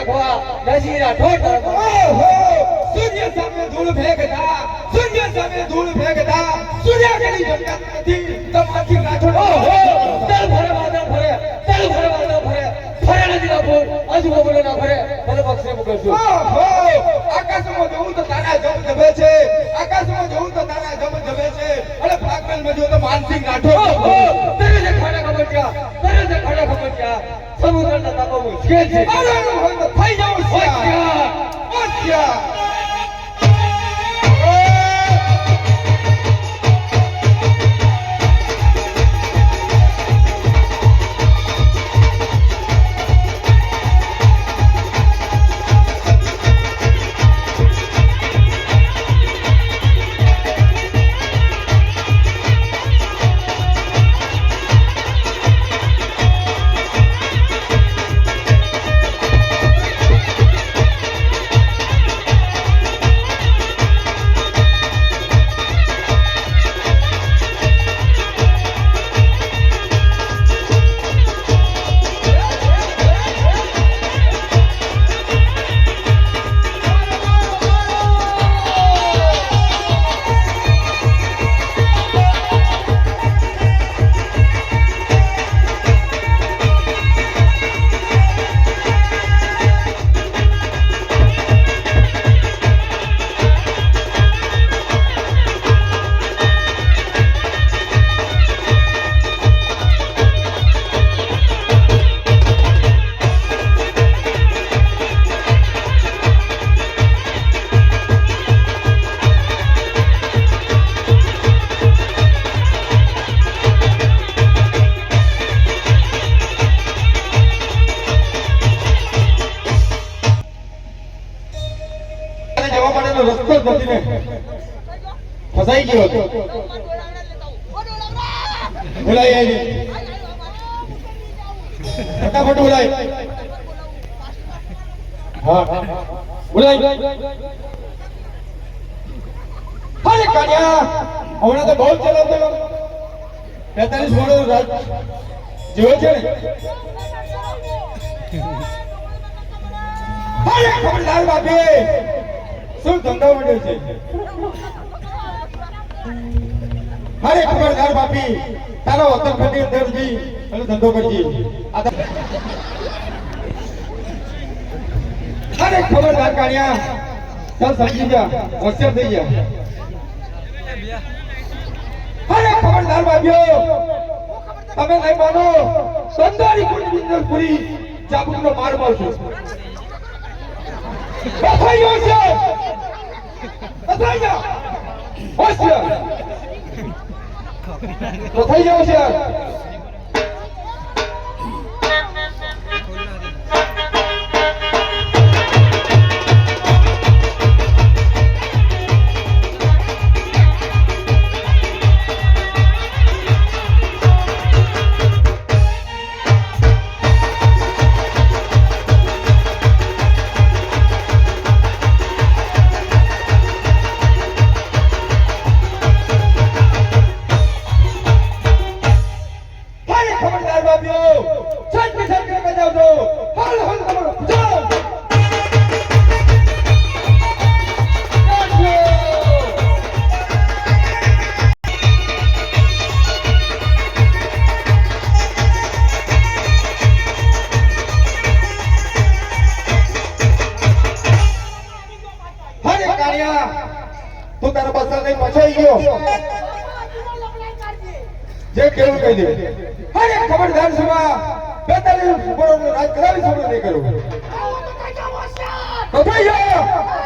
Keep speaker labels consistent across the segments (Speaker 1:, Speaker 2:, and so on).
Speaker 1: રાખવા. નસી રાઠોડ
Speaker 2: ઓહો! સૂર્ય સામે ધૂળ ફેંકતા સૂર્ય સામે ધૂળ ફેંકતા સૂર્ય કદી જમતા નથી તમાથી રાઠોડ
Speaker 1: ઓહો તલ ભરે વાદળ ભરે તલ ભરે વાદળ ભરે. ફરે નથી ના બોલ આજુ બોલે ના ફરે. ભલે પક્ષે મોકલશું
Speaker 2: ઓહો! આકાશમાં જોઉં તો તારા જમ જમે છે. આકાશમાં જોઉં તો તારા જમ જમે છે. અને ફ્રાગમેન્ટમાં જો તો માનસિંહ
Speaker 1: ઓહો!
Speaker 2: રાઠોડ
Speaker 1: તને જે 서문을 다
Speaker 2: 나가고 그렇지 바로 한번 달려올 수야 오시야 બોલાય. હા. બોલાય. અરે તો બાપી. શું ધંધો મળ્યો છે? અરે ખબરદાર બાપી. તારો વતન અંદર ધંધો કરજી. અરે ખબરદાર કાણિયા ચાલ સમજી જા હોશિયાર થઈ જા અરે, ખબરદાર બાબ્યો તમે નહીં માનો. સંધારી કુંડ બિંદરપુરી ચાબુકનો માર મારશો બધાઈ છે બધાઈ જા. હોશિયાર. થઈ જાવ હોશિયાર. ખબરદાર સુમા બેતાલીસ ઉપરનો રાજ કરાવી છોડો નહીં કર્યું. કપાઈ થઈ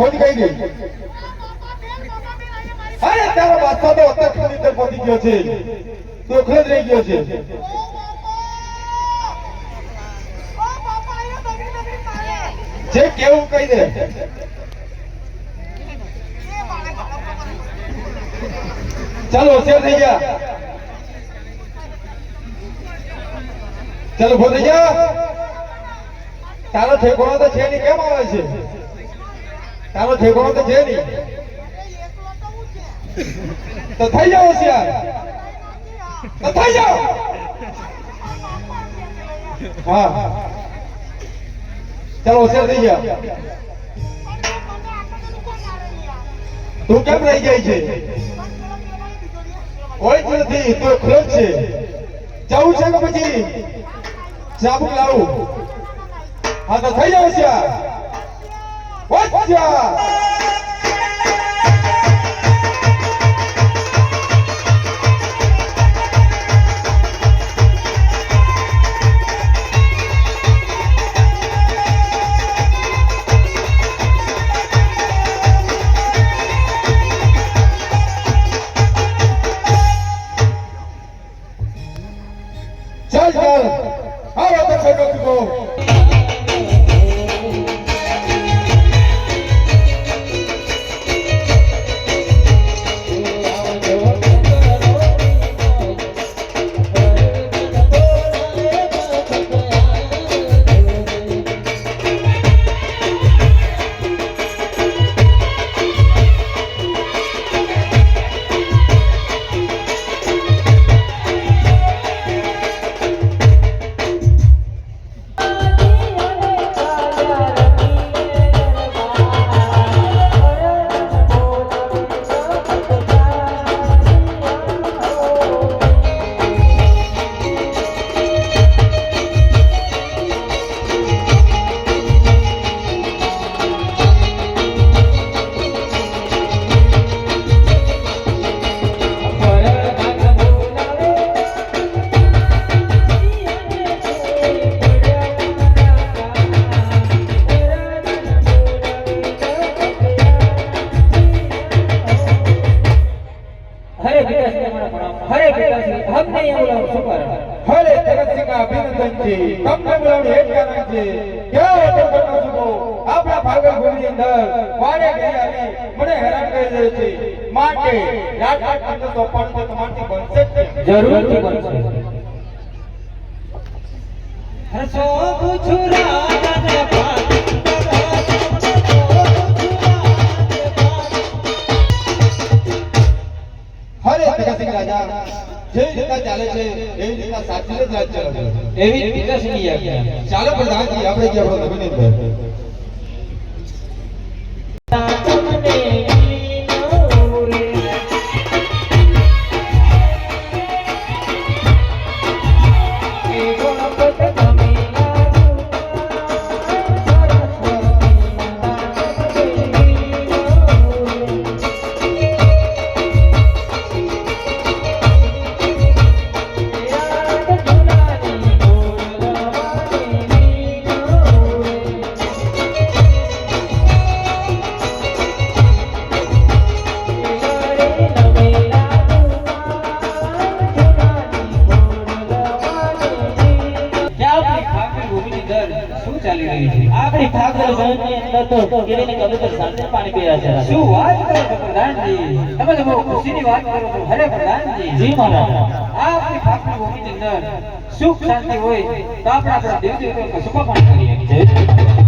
Speaker 2: ખોજ કઈ ગઈ અરે, તારો બાદશાહ તો અત્યાર સુધી અંદર પહોંચી ગયો છે. દોખલો જ રહી ગયો છે. જે કેવું કહી દે. ચાલો, હોશિયાર થઈ ગયા. ચાલો ભો ગયા તારો ઠેકોણો તો છે નહીં. કેમ આવે છે? તારો ઠેકોણો તો છે નહીં. તો થઈ જાઓ હોશિયાર. તો થઈ જાઓ. હા. ચાલો હોશિયાર થઈ ગયા. તું કેમ રહી જાય છે? કોઈ જ નથી, તો ખુલ્લો છે. જવું છે કે પછી? ચાબુક લાવું? હા, તો થઈ જાવ હોશિયાર. હોશિયાર છે તમને બોલાવણી એક કારણ છે. કેવો હતો કરનો સુખો આપણા ભાગલ ભૂમિની અંદર વારે ગયા મને હેરાન કરી દે છે. માટે રાત તમને સોંપવાનું તો તમારથી બનશે.
Speaker 3: જરૂરથી બનશે. હસો પૂછું
Speaker 2: જે ચાલે છે એવી રીતના સાચી જ રાજ ચાલે છે.
Speaker 3: એવી વિકાસની આજ્ઞા
Speaker 2: ચાલો પ્રધાનજી આપણે જે આપણો અભિનંદન
Speaker 3: ખુશીની વાત કરો તો હરે પ્રધાનજી જી મહારાજ. આ આપણી ભૂમિની અંદર સુખ શાંતિ હોય તો આપણા દેવ દેવતાઓને સુખ પણ કરીએ
Speaker 4: છીએ.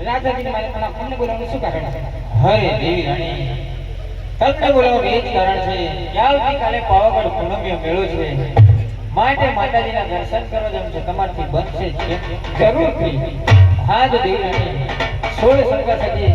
Speaker 3: રાજાજી મારે શું કારણ હરે દેવી રાણી તમને કારણ છે પાવાગઢ પૂનમ્ય મેળો છે. માટે માતાજીના દર્શન કરવા જેમ છે, તમારથી બનશે? જરૂરથી. હા દેવી રાણી સોળ સંગા સજી